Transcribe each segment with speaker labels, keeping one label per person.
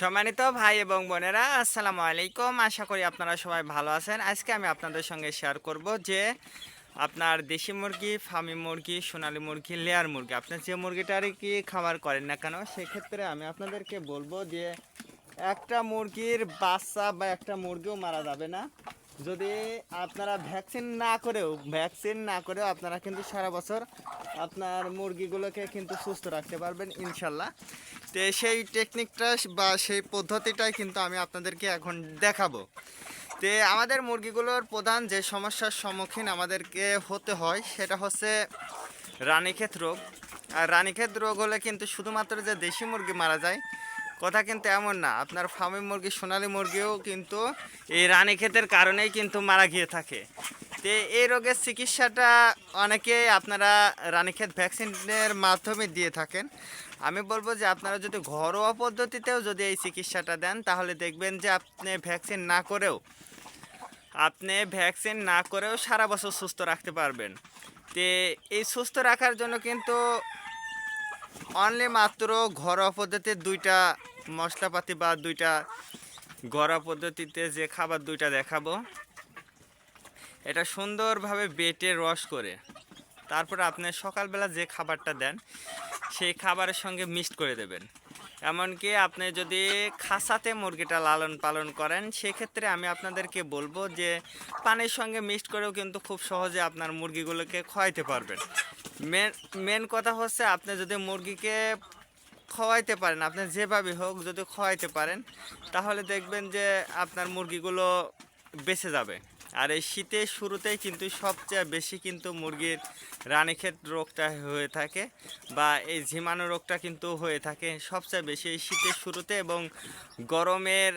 Speaker 1: সম্মানিত ভাই এবং বোনেরা, আসসালামু আলাইকুম। আশা করি আপনারা সবাই ভালো আছেন। আজকে আমি আপনাদের সঙ্গে শেয়ার করব যে আপনার দেশি মুরগি, ফার্মি মুরগি, সোনালি মুরগি লেয়ার মুরগি। আপনি যে মুরগিটার কি খাবার করেন না কেন, সেক্ষেত্রে আমি আপনাদেরকে বলব যে একটা মুরগির বাচ্চা বা একটা মুরগিও মারা যাবে না। যদি আপনারা ভ্যাকসিন না করেও ভ্যাকসিন না করেও আপনারা কিন্তু সারা বছর আপনার মুরগিগুলোকে কিন্তু সুস্থ রাখতে পারবেন, ইনশাল্লাহ। তো সেই টেকনিকটা বা সেই পদ্ধতিটাই কিন্তু আমি আপনাদেরকে এখন দেখাবো। তো আমাদের মুরগিগুলোর প্রধান যে সমস্যার সম্মুখীন আমাদেরকে হতে হয়, সেটা হচ্ছে রানীক্ষেত রোগ। আর রানীক্ষেত রোগ হলে কিন্তু শুধুমাত্র যে দেশি মুরগি মারা যায় কথা কিন্তু এমন না। আপনার ফার্মি মুরগি, সোনালি মুরগিও কিন্তু এই রানীক্ষেতের কারণেই কিন্তু মারা গিয়ে থাকে। তো এই রোগের চিকিৎসাটা অনেকে আপনারা রানীক্ষেত ভ্যাকসিনের মাধ্যমে দিয়ে থাকেন। আমি বলব যে আপনারা যদি ঘরোয়া পদ্ধতিতেও যদি এই চিকিৎসাটা দেন, তাহলে দেখবেন যে আপনি ভ্যাকসিন না করেও, আপনি ভ্যাকসিন না করেও সারা বছর সুস্থ রাখতে পারবেন। তে এই সুস্থ রাখার জন্য কিন্তু অনলি মাত্র ঘরোয়া পদ্ধতির দুইটা মশলাপাতি বা দুইটা গড়া পদ্ধতিতে যে খাবার দুইটা দেখাবো। এটা সুন্দরভাবে বেটে রস করে। তারপর আপনি সকালবেলা যে খাবারটা দেন, সেই খাবারের সঙ্গে মিক্সড করে দেবেন। এমনকি আপনি যদি খাসাতে মুরগিটা লালন পালন করেন, সেক্ষেত্রে আমি আপনাদেরকে বলব যে পানির সঙ্গে মিক্সড করেও কিন্তু খুব সহজে আপনার মুরগিগুলোকে খোয়াইতে পারবেন। মেন মেন কথা হচ্ছে আপনি যদি মুরগিকে খাওয়াইতে পারেন। আপনি যেভাবে হোক যদি খোয়াইতে পারেন, তাহলে দেখবেন যে আপনার মুরগিগুলো বেঁচে যাবে। আর এই শীতের শুরুতেই কিন্তু সবচেয়ে বেশি কিন্তু মুরগির রানীক্ষেত রোগটা হয়ে থাকে বা এই ঝিমানো রোগটা কিন্তু হয়ে থাকে। সবচেয়ে বেশি এই শীতের শুরুতে এবং গরমের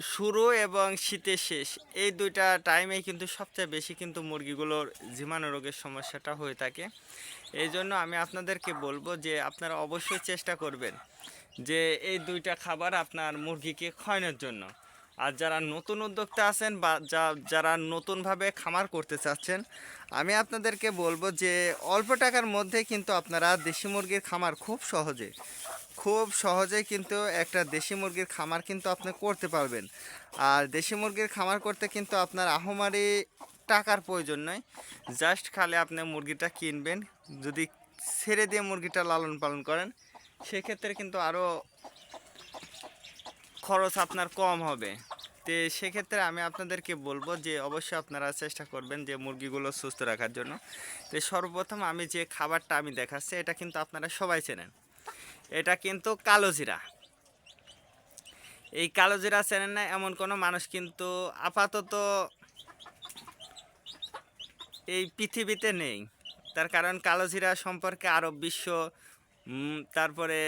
Speaker 1: শুরু এবং শীতের শেষ, এই দুইটা টাইমে কিন্তু সবচেয়ে বেশি কিন্তু মুরগিগুলোর জীবাণু রোগের সমস্যাটা হয়ে থাকে। এই জন্য আমি আপনাদেরকে বলব যে আপনারা অবশ্যই চেষ্টা করবেন যে এই দুইটা খাবার আপনার মুরগিকে খাওয়ানোর জন্য। আর যারা নতুন উদ্যোক্তা আছেন বা যা, যারা নতুনভাবে খামার করতে চাচ্ছেন, আমি আপনাদেরকে বলব যে অল্প টাকার মধ্যে কিন্তু আপনারা দেশি মুরগির খামার খুব সহজে, খুব সহজেই কিন্তু একটা দেশি মুরগির খামার কিন্তু আপনি করতে পারবেন। আর দেশি মুরগির খামার করতে কিন্তু আপনার আহমারি টাকার প্রয়োজন নয়। জাস্ট খালে আপনি মুরগিটা কিনবেন, যদি ছেড়ে দিয়ে মুরগিটা লালন পালন করেন, সেক্ষেত্রে কিন্তু আরও খরচ আপনার কম হবে। তো সেক্ষেত্রে আমি আপনাদেরকে বলব যে অবশ্যই আপনারা চেষ্টা করবেন যে মুরগিগুলো সুস্থ রাখার জন্য। তো সর্বপ্রথম আমি যে খাবারটা আমি দেখাচ্ছি, এটা কিন্তু আপনারা সবাই চেনেন। এটা কিন্তু কালো জিরা। এই কালো জিরা চেনেন না এমন কোনো মানুষ কিন্তু আপাতত এই পৃথিবীতে নেই। তার কারণ কালো জিরা সম্পর্কে আরব বিশ্ব তারপরে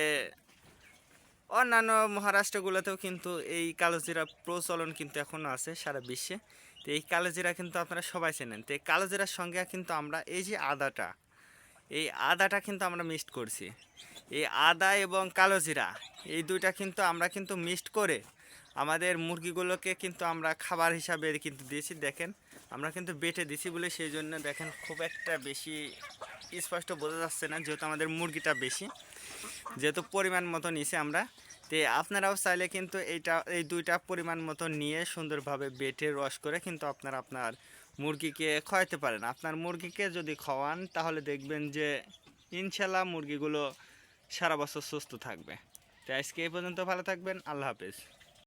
Speaker 1: অন্যান্য মহারাষ্ট্রগুলোতেও কিন্তু এই কালো জিরা প্রচলন কিন্তু এখনও আছে সারা বিশ্বে। তো এই কালো জিরা কিন্তু আপনারা সবাই চেনেন। তো এই কালো জিরার সঙ্গে কিন্তু আমরা এই যে আদাটা, এই আদাটা কিন্তু আমরা মিক্সড করছি। এই আদা এবং কালো জিরা, এই দুইটা কিন্তু আমরা কিন্তু মিক্সড করে আমাদের মুরগিগুলোকে কিন্তু আমরা খাবার হিসাবে কিন্তু দিয়েছি। দেখেন, আমরা কিন্তু বেটে দিছি বলে সেই জন্য দেখেন খুব একটা বেশি স্পষ্ট বোঝা যাচ্ছে না, যেহেতু আমাদের মুরগিটা বেশি। যেহেতু পরিমাণ মতো নিছি আমরা, তে আপনারাও চাইলে কিন্তু এইটা, এই দুইটা পরিমাণ মতো নিয়ে সুন্দরভাবে বেটে, রস করে কিন্তু আপনারা আপনার মুরগিকে খাওয়াতে পারেন। আপনার মুরগিকে যদি খাওয়ান, তাহলে দেখবেন যে ইনশাল্লাহ মুরগিগুলো সারা বছর সুস্থ থাকবে। তো আজকে এই পর্যন্ত ভালো থাকবেন, আল্লাহ হাফেজ।